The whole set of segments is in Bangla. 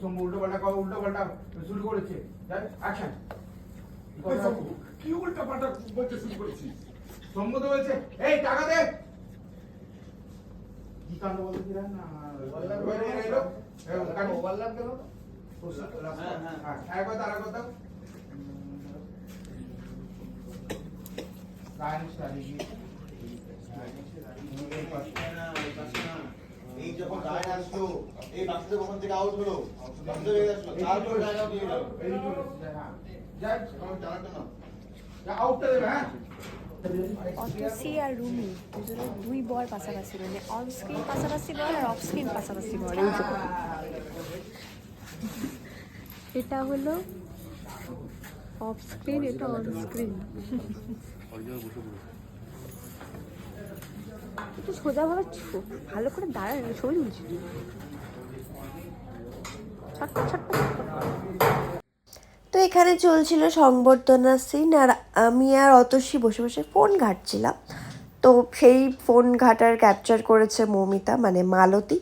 সঙ্গে উল্টো পাল্টা কবে উল্টো পাল্টা শুরু করেছে অ্যাকশন কি উল্টা পাল্টা বলতে শুরু করেছিস সঙ্গ তো বলছে এই টাকা দে। কি কাণ্ড বলতে না। এ, কাটি। ওভারল্যাপ গেল না। হ্যাঁ, একবার তারা কথা রায়নিশ দাঁড়িয়ে এই যখন গায়ে আসলো এই বাক্সটা কখন থেকে আউট হলো বন্ধ হয়ে গেছিল তারপরে গায়ে আউট হয়ে গেল। জানাতো না আউটটা দেবে হ্যাঁ? অতসি আর রুমি দুজনে দুই বর পাশাপাশি মানে অন স্ক্রিন পাশাপাশি বল আর অফ স্ক্রিন পাশাপাশি বল এই যে এটা হলো অফ স্ক্রিন এটা অন স্ক্রিন একটু সোজাভাবে ভালো করে দাঁড়ায় না ছবি তুলছি। ছটপট ছটপট তো এখানে চলছিল সংবর্ধনা সিন আর আমি আর অতসী বসে বসে ফোন ঘাটছিলাম। তো সেই ফোন ঘাটার ক্যাপচার করেছে মৌমিতা মানে মালতী।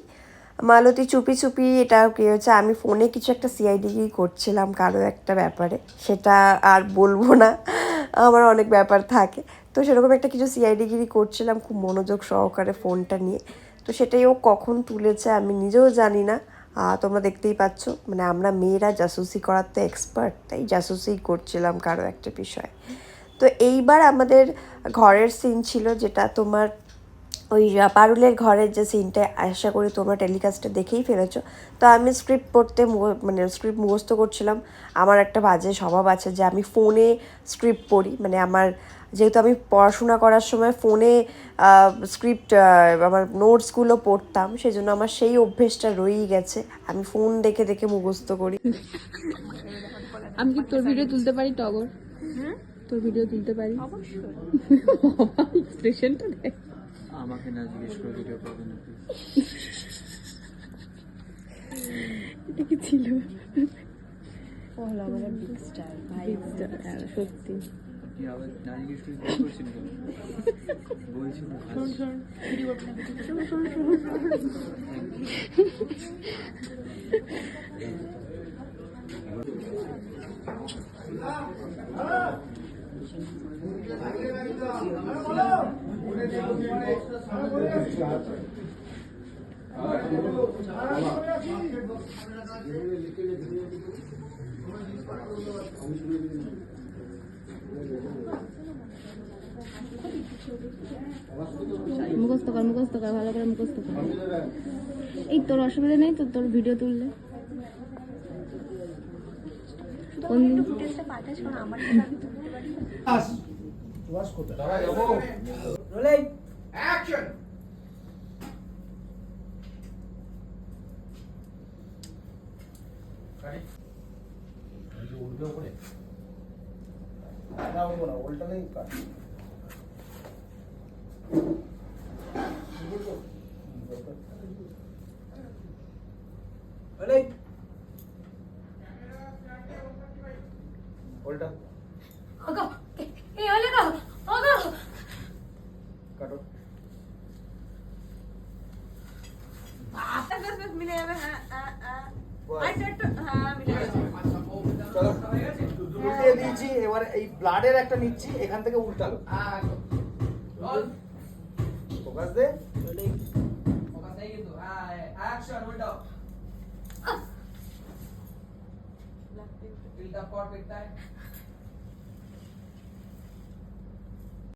মালতী চুপি চুপি এটা কি হচ্ছে আমি ফোনে কিছু একটা সিআইডি করছিলাম, কারও একটা ব্যাপারে। সেটা আর বলব না, আমার অনেক ব্যাপার থাকে। তো সেরকম একটা কিছু সিআইডিগিরি করছিলাম খুব মনোযোগ সহকারে ফোনটা নিয়ে। তো সেটাই ও কখন তুলেছে আমি নিজেও জানি না। তোমরা দেখতেই পাচ্ছ মানে আমরা মেয়েরা জাসুসি করার তো এক্সপার্ট তাই জাসুসি করছিলাম কারও একটা বিষয়। তো এইবার আমাদের ঘরের সিন ছিল যেটা তোমার ওই পারুলের ঘরের যে সিনটা আশা করি তোমরা টেলিকাস্টে দেখেই ফেলেছো। তো আমি স্ক্রিপ্ট পড়তে মানে স্ক্রিপ্ট মুখস্থ করছিলাম। আমার একটা বাজে স্বভাব আছে যে আমি ফোনে স্ক্রিপ্ট পড়ি। মানে আমার যেহেতু আমি পড়াশোনা করার সময় ফোনে স্ক্রিপ্ট আমার নোটসগুলো পড়তাম সেই জন্য আমার সেই অভ্যেসটা রয়েই গেছে। আমি ফোন দেখে দেখে মুখস্থ করি। আমি কি তোর ভিডিও তুলতে পারি টগর? তোর ভিডিও তুলতে পারি? অবশ্যই। এক্সপ্রেশনটা দেখ। আমাকে না জিজ্ঞেস করে ভিডিও করবে নাকি। এটা কি ছিল? ও হলো আমাদের বিগ স্টার ভাই। হ্যাঁ, সত্যি। আপনি মুখস্থ কর মুখস্থ কর, ভালো করে মুখস্থ কর। এই তোর অসুবিধা নেই তো, তোর ভিডিও তুললে। কোন দিন পাঠাস কারণ আমার দাঁড়া যাব অ্যাকশন উঠবে উপরে না উঠবো না উল্টা নেই কাট উল্টা এই হলো গো ওগো কাটো মিলে যাবে হ্যাঁ হ্যাঁ হ্যাঁ বল। আরেকটু একটু হ্যাঁ মিলে যাবে চলো উল্টে দিয়েছি এবার এই ব্লাডের একটা নিচ্ছি এখান থেকে উল্টালো। ফোকাস দে।